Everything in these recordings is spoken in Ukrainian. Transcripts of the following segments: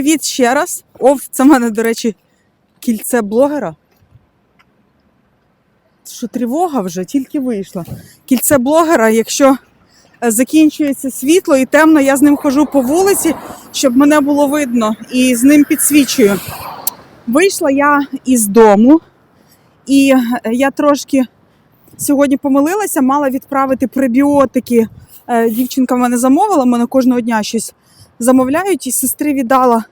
привіт ще раз. О, це в мене, до речі, кільце блогера. Що тривога вже тільки вийшла. Кільце блогера, якщо е, закінчується світло і темно, я з ним хожу по вулиці, щоб мене було видно, і з ним підсвічую. Вийшла я із дому, і е, я трошки сьогодні помилилася, мала відправити пребіотики. Е, Дівчинка в мене замовила, мене кожного дня щось замовляють, і сестри віддала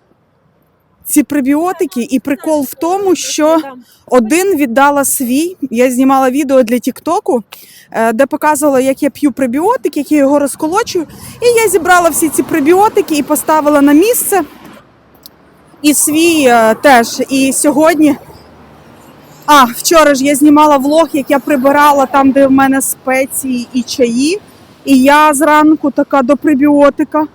ці пребіотики. І прикол в тому, що один віддала свій. Я знімала відео для Тіктоку, е, де показувала, як я п'ю пребіотик, як я його розколочую. І я зібрала всі ці пребіотики і поставила на місце. І свій е, теж. І сьогодні. А, вчора ж я знімала влог, як я прибирала там, де в мене спеції і чаї. І я зранку така до пребіотика.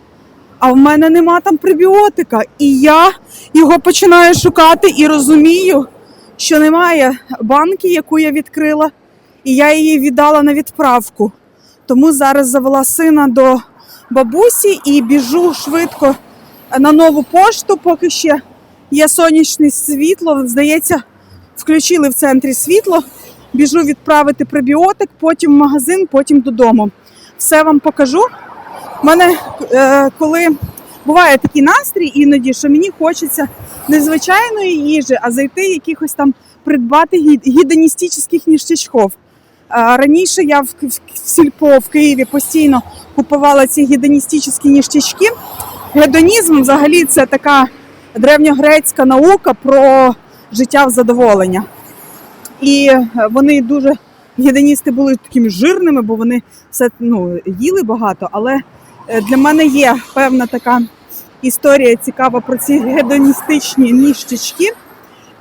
А в мене нема там пребіотика. І я його починаю шукати і розумію, що немає банки, яку я відкрила, і я її віддала на відправку. Тому зараз завела сина до бабусі і біжу швидко на нову пошту, поки ще є сонячне світло. Здається, включили в центрі світло. Біжу відправити пребіотик, потім в магазин, потім додому. Все вам покажу. У мене е, коли буває такий настрій іноді, що мені хочеться не звичайної їжі, а зайти якихось там придбати гі- гедоністичних ніштячків. А, Раніше я в, сільпо в Києві постійно купувала ці гедоністичні ніштячки. Гедонізм взагалі це така древньогрецька наука про життя в задоволення. І е, вони дуже гедоністи були такими жирними, бо вони все ну, їли багато. Але для мене є певна така історія цікава про ці гедоністичні ніштячки.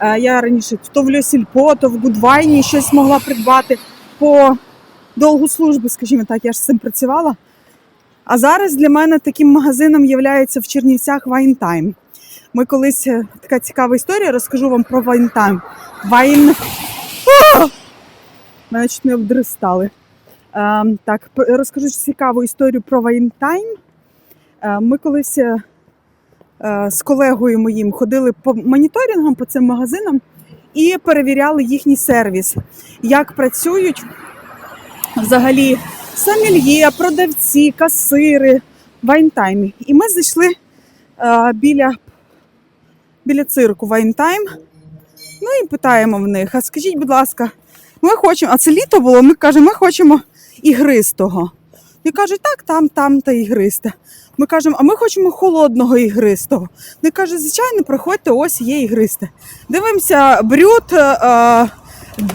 Е, Я раніше то в Льосільпо, то в Гудвайні щось могла придбати по довгу службу, скажімо так, я ж з цим працювала. А зараз для мене таким магазином є в Чернівцях Time. Ми колись е, така цікава історія, розкажу вам про Wine Time. Wine... О! Не обдристали. Е, так, розкажу цікаву історію про Time. Е, ми колись е, е, з колегою моїм ходили по моніторингам по цим магазинам і перевіряли їхній сервіс, як працюють взагалі сомельє, продавці, касири вайнтаймі. І ми зайшли біля, біля цирку Вайнтайм. Ну і питаємо в них: а скажіть, будь ласка, ми хочемо, а це літо було, ми кажемо, ми хочемо ігристого. І кажуть, так, там, там та ігристе. Ми кажемо, а ми хочемо холодного ігристого. Вони кажуть, звичайно, приходьте, ось є ігристе. Дивимося, брют, е,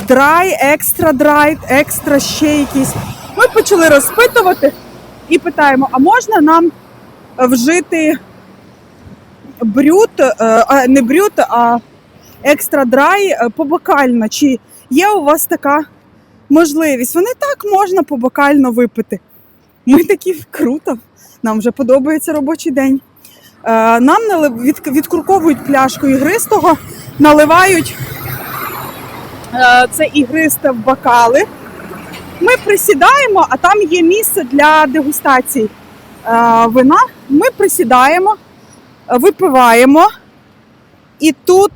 драй, екстра драй, екстра ще якісь. Ми почали розпитувати і питаємо: а можна нам вжити брют, е, а не брют, а екстра драй е, побокально? Чи є у вас така можливість? Вони так можна побокально випити. Ми такі круто, нам вже подобається робочий день. Е, Нам відкурковують пляшку ігристого, наливають е, це ігристе в бокали. Ми присідаємо, а там є місце для дегустації е, вина. Ми присідаємо, випиваємо, і тут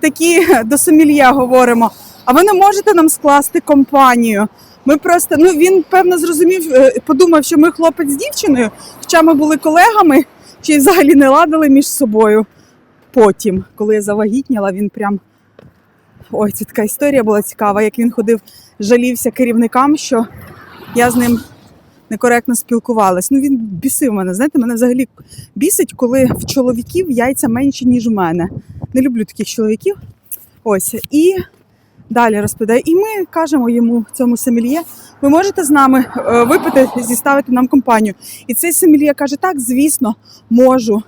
такі до сомельє говоримо: а ви не можете нам скласти компанію? Ми просто, ну він певно зрозумів, е, подумав, що ми хлопець з дівчиною, хоча ми були колегами, чи взагалі не ладили між собою. Потім, коли я завагітніла, він прям. Ой, це така історія була цікава, як він ходив, жалівся керівникам, що я з ним некоректно спілкувалась. Ну він бісив мене. Знаєте, мене взагалі бісить, коли в чоловіків яйця менші, ніж в мене. Не люблю таких чоловіків. Ось. І далі розповідаю. І ми кажемо йому, цьому сомельє, ви можете з нами е, випити, зіставити нам компанію. І цей сомельє каже: так, звісно, можу.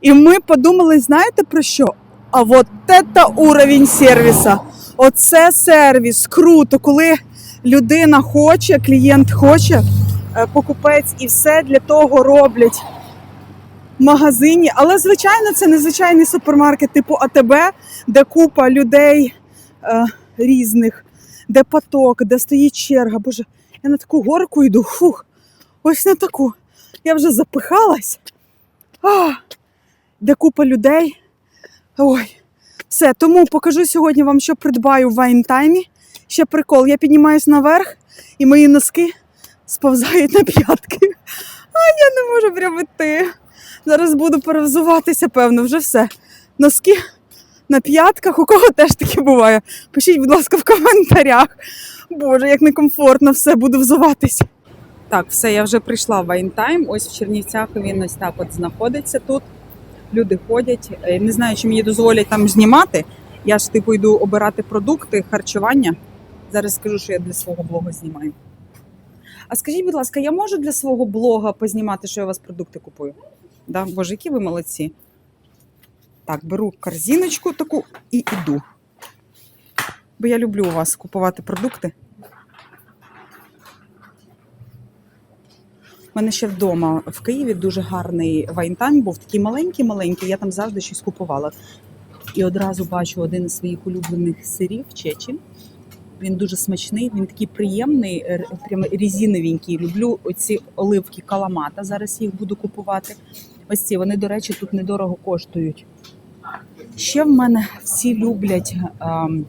І ми подумали, знаєте про що? А от це уровень сервіса. Оце сервіс. Круто, коли людина хоче, клієнт хоче, е, покупець і все для того роблять в магазині. Але, звичайно, це не звичайний супермаркет типу АТБ, де купа людей е, різних, де поток, де стоїть черга. Боже, я на таку горку йду. Фух, ось на таку. Я вже запихалась. А, де купа людей. Ой, все, тому покажу сьогодні вам, що придбаю в вайнтаймі. Ще прикол. Я піднімаюсь наверх, і мої носки сповзають на п'ятки. А я не можу прямо йти. Зараз буду перевзуватися, певно, вже все. Носки на п'ятках, у кого теж таке буває. Пишіть, будь ласка, в коментарях. Боже, як некомфортно все, буду взуватися. Так, все, я вже прийшла в Вайнтайм. Ось в Чернівцях він ось так от знаходиться тут. Люди ходять. Е, Не знаю, чи мені дозволять там знімати. Я ж типу йду обирати продукти, харчування. Зараз скажу, що я для свого блогу знімаю. А скажіть, будь ласка, я можу для свого блога познімати, що я у вас продукти купую? Да? Боже, які ви молодці. Так, беру корзиночку таку і йду. Бо я люблю у вас купувати продукти. У мене ще вдома в Києві дуже гарний вайнтайм був, такий маленький-маленький, я там завжди щось купувала. І одразу бачу один із своїх улюблених сирів Чечин. Він дуже смачний, він такий приємний, прямо різиновенький. Люблю оці оливки каламата. Зараз їх буду купувати. Ось ці вони, до речі, тут недорого коштують. Ще в мене всі люблять ем,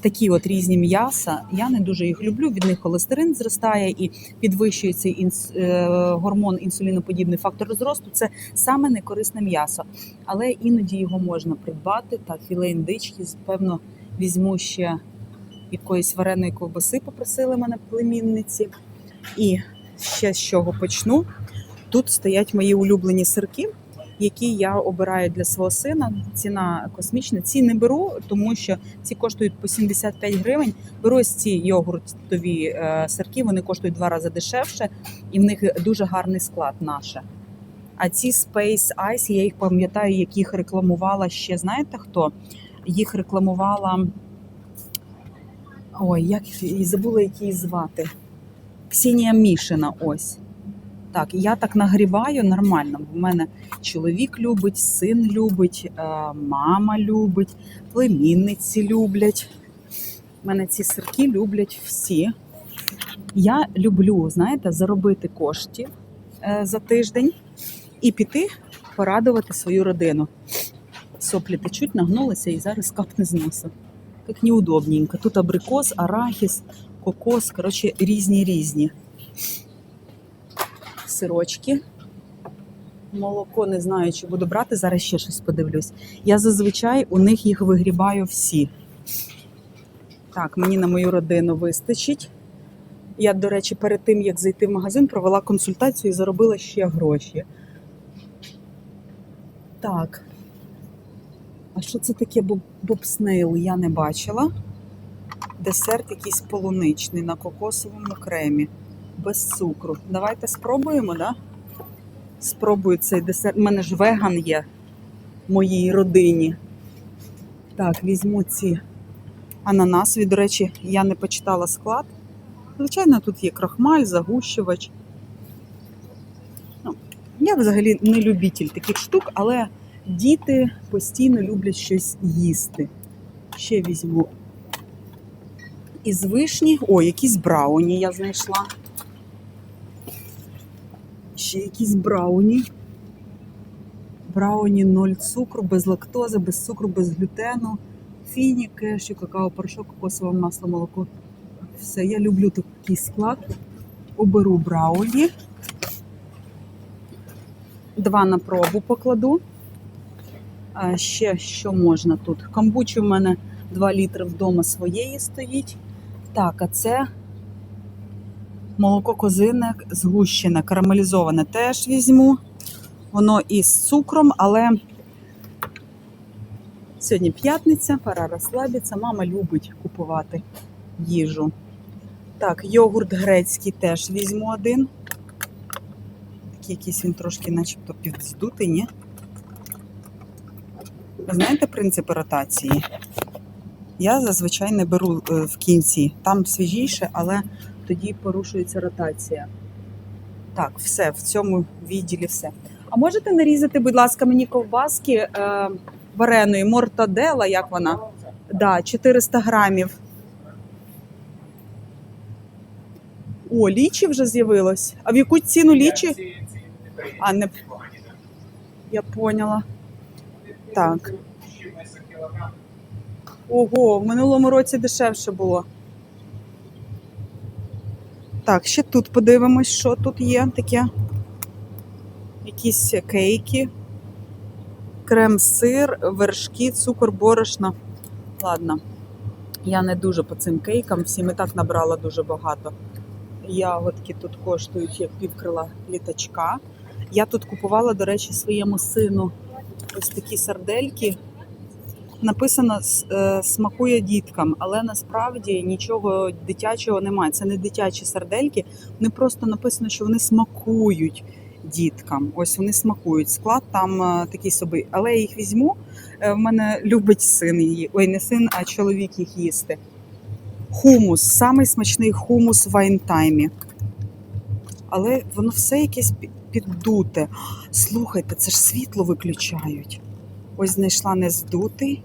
такі от різні м'яса. Я не дуже їх люблю. Від них холестерин зростає і підвищується інс, е, гормон інсуліноподібний фактор розросту. Це саме некорисне м'ясо, але іноді його можна придбати. Та філе індички, певно, візьму ще якоїсь вареної ковбаси, попросили мене племінниці. І ще з чого почну. Тут стоять мої улюблені сирки, які я обираю для свого сина. Ціна космічна. Ці не беру, тому що ці коштують по 75 гривень. Беру ось ці йогуртові е, сирки, вони коштують два рази дешевше, і в них дуже гарний склад наше. А ці Space Ice, я їх пам'ятаю, як їх рекламувала ще. Знаєте хто? Їх рекламувала. Ой, як і забула, як її звати. Ксенія Мішина. Ось. Так, я так нагріваю нормально. бо В мене чоловік любить, син любить, е, мама любить, племінниці люблять. У мене ці сирки люблять всі. Я люблю, знаєте, заробити коштів е, за тиждень і піти порадувати свою родину. Соплі течуть, нагнулися і зараз капне з носа. Як неудобненько. Тут абрикос, арахіс, кокос, коротше, різні різні. Сирочки. Молоко не знаю, чи буду брати. Зараз ще щось подивлюсь. Я зазвичай у них їх вигрібаю всі. Так, мені на мою родину вистачить. Я, до речі, перед тим, як зайти в магазин, провела консультацію і заробила ще гроші. Так. А що це таке бобснейл? Я не бачила. Десерт якийсь полуничний на кокосовому кремі. Без цукру. Давайте спробуємо, да? Спробую цей десерт. У мене ж веган є в моїй родині. Так, візьму ці ананасові. До речі, я не почитала склад. Звичайно, тут є крахмаль, загущувач. Ну, я взагалі не любитель таких штук, але діти постійно люблять щось їсти. Ще візьму із вишні. О, якісь брауні я знайшла. Ще якісь брауні. Брауні 0 цукру, без лактози, без цукру, без глютену, фіні, кешю, какао, порошок, кокосове масло, молоко. Все, я люблю такий склад. Оберу брауні. Два на пробу покладу. А ще що можна тут? Камбучі в мене 2 літри вдома своєї стоїть. Так, а це молоко козине згущене, карамелізоване теж візьму. Воно із цукром, але сьогодні п'ятниця, пора розслабитися. Мама любить купувати їжу. Так, йогурт грецький теж візьму один. Такий якийсь він трошки начебто підздутий, ні? Ви знаєте принципи ротації? Я зазвичай не беру е, в кінці. Там свіжіше, але тоді порушується ротація. Так, все, в цьому відділі все. А можете нарізати, будь ласка, мені ковбаски е, вареної мортадела, як вона? Да, 400 грамів. О, лічі вже з'явилось. А в яку ціну лічі? А, не... Я поняла. Так. Ого, в минулому році дешевше було. Так, ще тут подивимось, що тут є таке. Якісь кейки, крем-сир, вершки, цукор, борошно. Ладно, я не дуже по цим кейкам, всім і так набрала дуже багато. Ягодки тут коштують як півкрила літачка. Я тут купувала, до речі, своєму сину ось такі сардельки. Написано е, смакує діткам, але насправді нічого дитячого немає. Це не дитячі сардельки. Вони просто написано, що вони смакують діткам. Ось вони смакують. Склад там е, такий собі. Але я їх візьму. Е, В мене любить син її. Ой, не син, а чоловік їх їсти. Хумус, самий смачний хумус в Айнтаймі. Але воно все якесь піддуте. Слухайте, це ж світло виключають. Ось знайшла нездутий.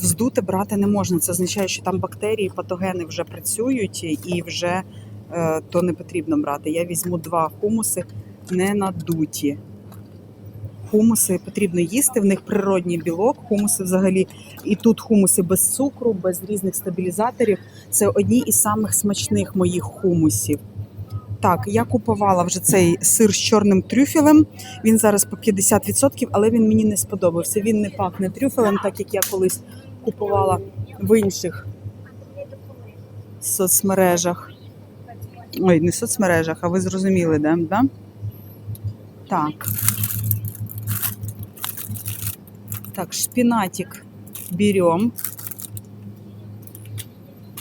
Вздуте брати не можна. Це означає, що там бактерії, патогени вже працюють і вже е, то не потрібно брати. Я візьму два хумуси не надуті. Хумуси потрібно їсти, в них природній білок. Хумуси взагалі і тут хумуси без цукру, без різних стабілізаторів. Це одні із самих смачних моїх хумусів. Так, я купувала вже цей сир з чорним трюфелем. Він зараз по 50%, але він мені не сподобався. Він не пахне трюфелем, так як я колись купувала в інших соцмережах. Ой, не соцмережах, а ви зрозуміли, да? да? Так. Так, шпинатик берем.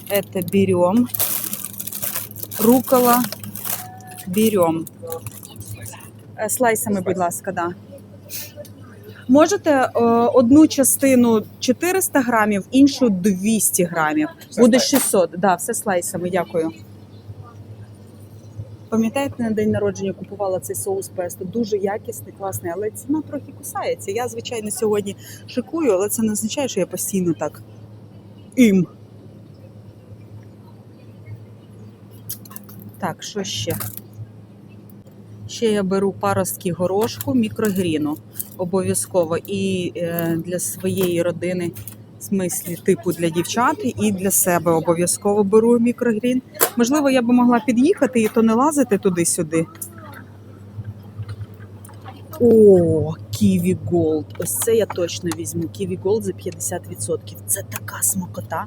Это берем. Рукола берем. Е, Слайсами, будь ласка, да. Можете е, одну частину 400 грамів, іншу 200 грамів. Буде 600. Да, все слайсами, дякую. Пам'ятаєте, на день народження купувала цей соус песто. Дуже якісний, класний, але ціна трохи кусається. Я, звичайно, сьогодні шикую, але це не означає, що я постійно так ім. Так, що ще? Ще я беру паростки горошку мікрогріну обов'язково і е, для своєї родини, в смислі типу для дівчат, і для себе обов'язково беру мікрогрін. Можливо, я би могла під'їхати і то не лазити туди-сюди. О, Kiwi Gold. Ось це я точно візьму. Kiwi Gold за 50%. Це така смакота.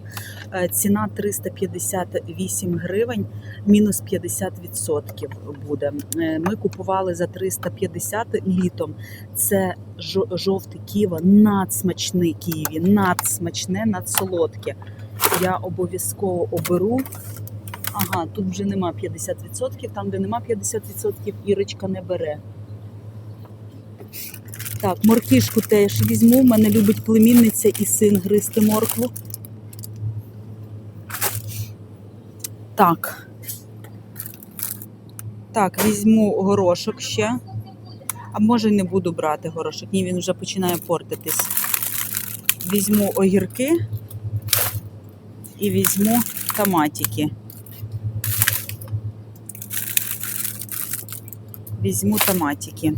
Е, Ціна 358 гривень, мінус 50% буде. Е, Ми купували за 350 літом. Це жо- жовте ківа, надсмачне ківі, надсмачне, надсолодке. Я обов'язково оберу. Ага, тут вже нема 50%, там, де нема 50%, Ірочка не бере. Так, моркішку теж візьму. У мене любить племінниця і син гризти моркву. Так. Так, візьму горошок ще. А може не буду брати горошок. Ні, він вже починає портитись. Візьму огірки і візьму томатики. Візьму томатики.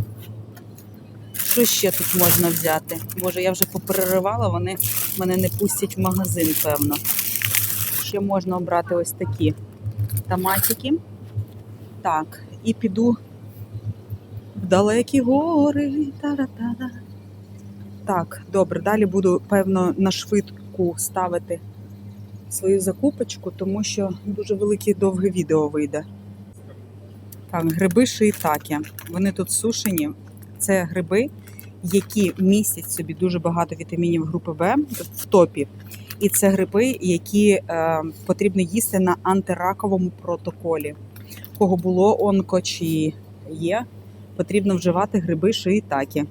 Що ще тут можна взяти? Боже, я вже попереривала, вони мене не пустять в магазин, певно. Ще можна обрати ось такі томатики. Так, і піду в далекі гори. Та-ра-та-да. Так, добре, далі буду, певно, на швидку ставити свою закупочку, тому що дуже велике довге відео вийде. Так, гриби шиїтаке. Вони тут сушені. Це гриби, які містять собі дуже багато вітамінів групи В в топі. І це гриби, які е, потрібно їсти на антираковому протоколі. Кого було онко чи є, потрібно вживати гриби шиїтакі.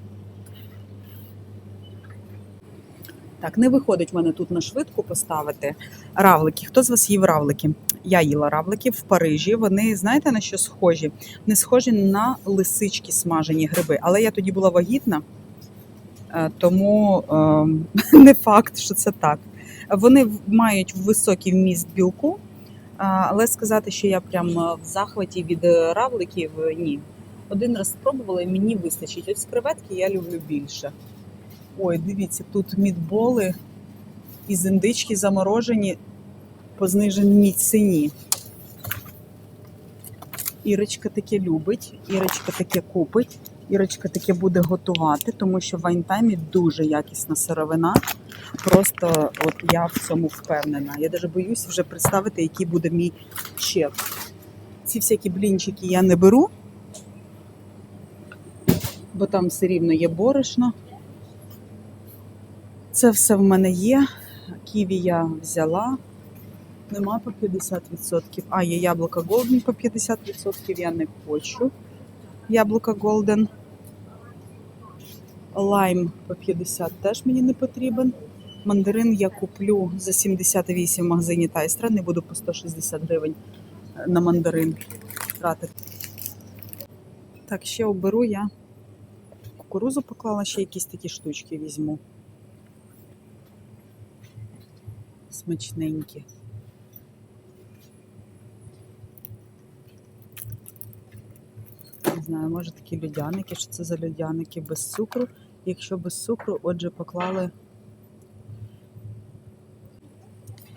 Так, не виходить в мене тут на швидку поставити равлики. Хто з вас їв равлики? Я їла равлики в Парижі. Вони знаєте на що схожі? Вони схожі на лисички смажені гриби. Але я тоді була вагітна, тому е, не факт, що це так. Вони мають високий вміст білку, але сказати, що я прям е, в захваті від е, равликів, е, ні. Один раз спробувала і мені вистачить. Ось креветки я люблю більше. Ой, дивіться, тут мідболи із індички заморожені по зниженій ціні. Ірочка таке любить, Ірочка таке купить, Ірочка таке буде готувати, тому що в вайнтаймі дуже якісна сировина. Просто от я в цьому впевнена. Я навіть боюсь вже представити, який буде мій чек. Ці всякі блінчики я не беру, бо там все рівно є борошно. Це все в мене є. Ківі я взяла. Нема по 50%. А, є яблука Golden по 50%. Я не хочу. Яблука Golden. Лайм по 50 теж мені не потрібен. Мандарин я куплю за 78 в магазині Тайстра. Не буду по 160 гривень е, на мандарин тратити. Так, ще оберу я. Кукурузу поклала, ще якісь такі штучки візьму. Смачненькі. Знаю, може такі льодяники, що це за льодяники без цукру. Якщо без цукру, отже, поклали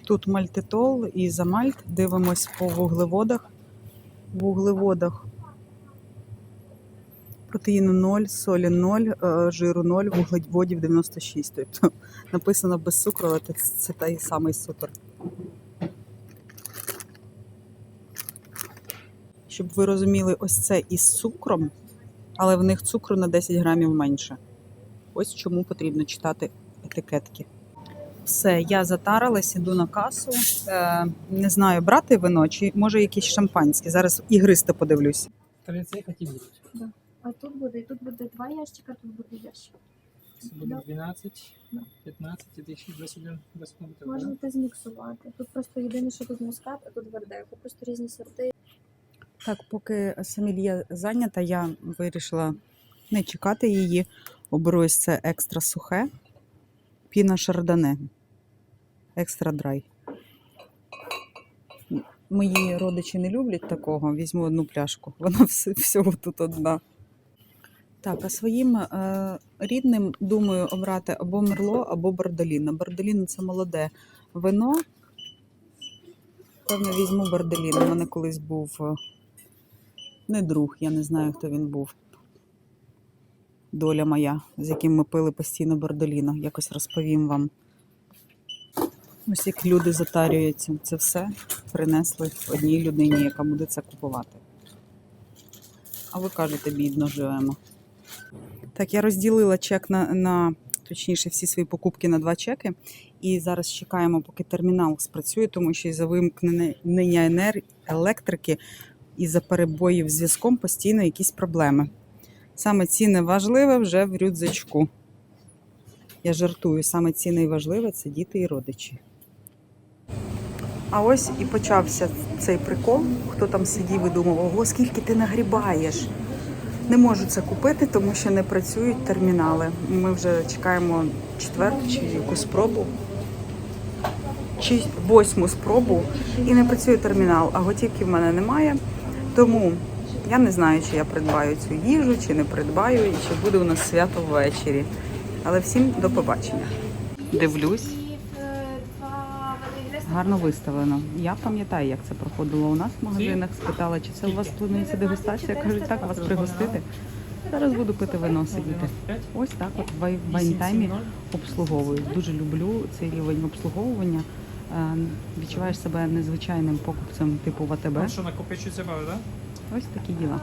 тут мальтитол і замальт. Дивимось по вуглеводах. В вуглеводах протеїну 0, солі 0, е, жиру 0, вуглеводів 96. Тобто написано без цукру, але це, той самий цукор. Щоб ви розуміли, ось це із цукром, але в них цукру на 10 грамів менше. Ось чому потрібно читати етикетки. Все, я затарилась, іду на касу. Е, не знаю, брати вино чи може якісь шампанське. Зараз ігристи подивлюсь. Три цих які будуть. А тут буде, тут буде два ящика, тут буде ящик. Це буде Да. 12, Да. 15 і 21, 21 бутилка. Можете зміксувати. Тут просто єдине, що тут мускат, а тут вердеку. Просто різні сорти. Так, поки Самілія зайнята, я вирішила не чекати її. Оберу ось це екстра сухе. Піна шардоне. Екстра драй. Мої родичі не люблять такого. Візьму одну пляшку. Вона всього тут одна. Так, а своїм е, рідним думаю обрати або мерло, або бордоліно. Бордоліно це молоде вино. Певно, візьму бордоліно. У мене колись був е, не друг, я не знаю, хто він був. Доля моя, з яким ми пили постійно бордоліно. Якось розповім вам. Ось як люди затарюються. Це все принесли одній людині, яка буде це купувати. А ви кажете, бідно живемо. Так, я розділила чек на, на точніше, всі свої покупки на два чеки. І зараз чекаємо, поки термінал спрацює, тому що із-за вимкнення енер... електрики із-за перебоїв зв'язком постійно якісь проблеми. Саме ціни важливе вже в рюкзачку. Я жартую, саме ціни і важливе це діти і родичі. А ось і почався цей прикол. Хто там сидів і думав, ого, скільки ти нагрібаєш. Не можу це купити, тому що не працюють термінали. Ми вже чекаємо четверту чи яку спробу, чи восьму спробу, і не працює термінал, а готівки в мене немає. Тому я не знаю, чи я придбаю цю їжу, чи не придбаю, і чи буде у нас свято ввечері. Але всім до побачення. Дивлюсь, гарно виставлено. Я пам'ятаю, як це проходило у нас в магазинах. Спитала, чи це у вас планується дегустація. Кажуть, так, вас пригостити. Зараз буду пити вино сидіти. Ось так от в вай- вайнтаймі обслуговують. Дуже люблю цей рівень обслуговування. Е, Відчуваєш себе незвичайним покупцем типу ВТБ. Що накопичується правда? Ось такі діла.